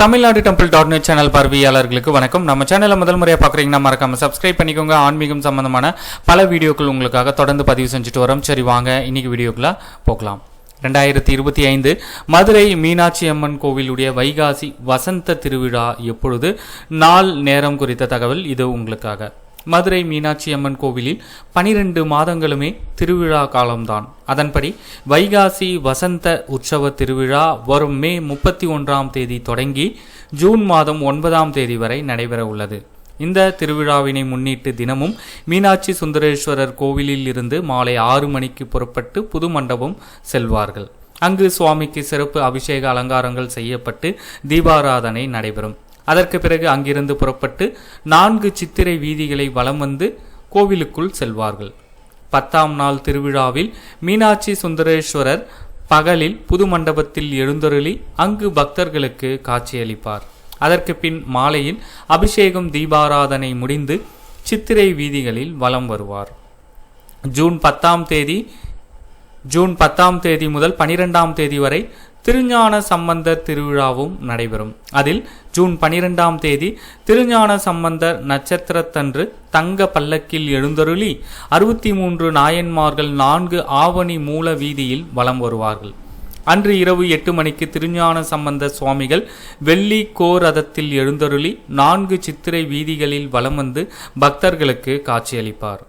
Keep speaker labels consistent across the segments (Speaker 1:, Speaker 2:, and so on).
Speaker 1: Tamil Nadu temple dot net channel பார்வையாளர்களுக்கு வணக்கம். நம்ம சேனலை முதல் முறையாக பார்க்குறீங்கன்னா மறக்காம சப்ஸ்கிரைப் பண்ணிக்கோங்க. ஆன்மீகம் சம்பந்தமான பல வீடியோக்கள் உங்களுக்காக தொடர்ந்து பதிவு செஞ்சுட்டு வரோம். சரி வாங்க. இன்னைக்கு வீடியோக்குள்ள போகலாம். ரெண்டாயிரத்தி இருபத்தி ஐந்து மதுரை மீனாட்சி அம்மன் கோவிலுடைய வைகாசி வசந்த திருவிழா எப்பொழுது? நாள் நேரம் குறித்த தகவல் இது உங்களுக்காக. மதுரை மீனாட்சி அம்மன் கோவிலில் பனிரெண்டு மாதங்களுமே திருவிழா காலம்தான். அதன்படி வைகாசி வசந்த உற்சவ திருவிழா வரும் மே முப்பத்தி ஒன்றாம் தேதி தொடங்கி ஜூன் மாதம் ஒன்பதாம் தேதி வரை நடைபெற உள்ளது. இந்த திருவிழாவினை முன்னிட்டு தினமும் மீனாட்சி சுந்தரேஸ்வரர் கோவிலில் இருந்து மாலை ஆறு மணிக்கு புறப்பட்டு புது மண்டபம் செல்வார்கள். அங்கு சுவாமிக்கு சிறப்பு அபிஷேக அலங்காரங்கள் செய்யப்பட்டு தீபாராதனை நடைபெறும். அதற்கு பிறகு அங்கிருந்து புறப்பட்டு நான்கு சித்திரை வீதிகளை வலம் வந்து கோவிலுக்குள் செல்வார்கள். பத்தாம் நாள் திருவிழாவில் மீனாட்சி சுந்தரேஸ்வரர் பகலில் புது மண்டபத்தில் எழுந்தருளி அங்கு பக்தர்களுக்கு காட்சியளிப்பார். அதற்கு பின் மாலையில் அபிஷேகம் தீபாராதனை முடிந்து சித்திரை வீதிகளில் வலம் வருவார். ஜூன் பத்தாம் தேதி ஜூன் பத்தாம் தேதி முதல் பனிரெண்டாம் தேதி வரை திருஞான சம்பந்தர் திருவிழாவும் நடைபெறும். அதில் ஜூன் பனிரெண்டாம் தேதி திருஞான சம்பந்தர் நட்சத்திரத்தன்று தங்க பல்லக்கில் எழுந்தருளி அறுபத்தி மூன்று நாயன்மார்கள் நான்கு ஆவணி மூல வீதியில் வலம் வருவார்கள். அன்று இரவு எட்டு மணிக்கு திருஞான சம்பந்த சுவாமிகள் வெள்ளி கோரதத்தில் எழுந்தருளி நான்கு சித்திரை வீதிகளில் வலம் வந்து பக்தர்களுக்கு காட்சியளிப்பார்.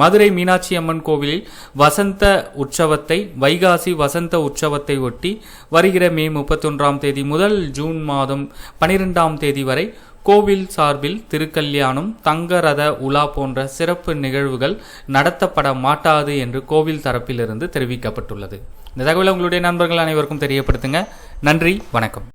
Speaker 1: மதுரை மீனாட்சி அம்மன் கோவிலில் வசந்த உற்சவத்தை வைகாசி வசந்த உற்சவத்தை ஒட்டி வருகிற மே முப்பத்தொன்றாம் தேதி முதல் ஜூன் மாதம் பனிரெண்டாம் தேதி வரை கோவில் சார்பில் திருக்கல்யாணம் தங்கரத உலா போன்ற சிறப்பு நிகழ்வுகள் நடத்தப்பட மாட்டாது என்று கோவில் தரப்பிலிருந்து தெரிவிக்கப்பட்டுள்ளது. இந்த தகவலை உங்களுடைய நண்பர்கள் அனைவருக்கும் தெரியப்படுத்துங்க. நன்றி வணக்கம்.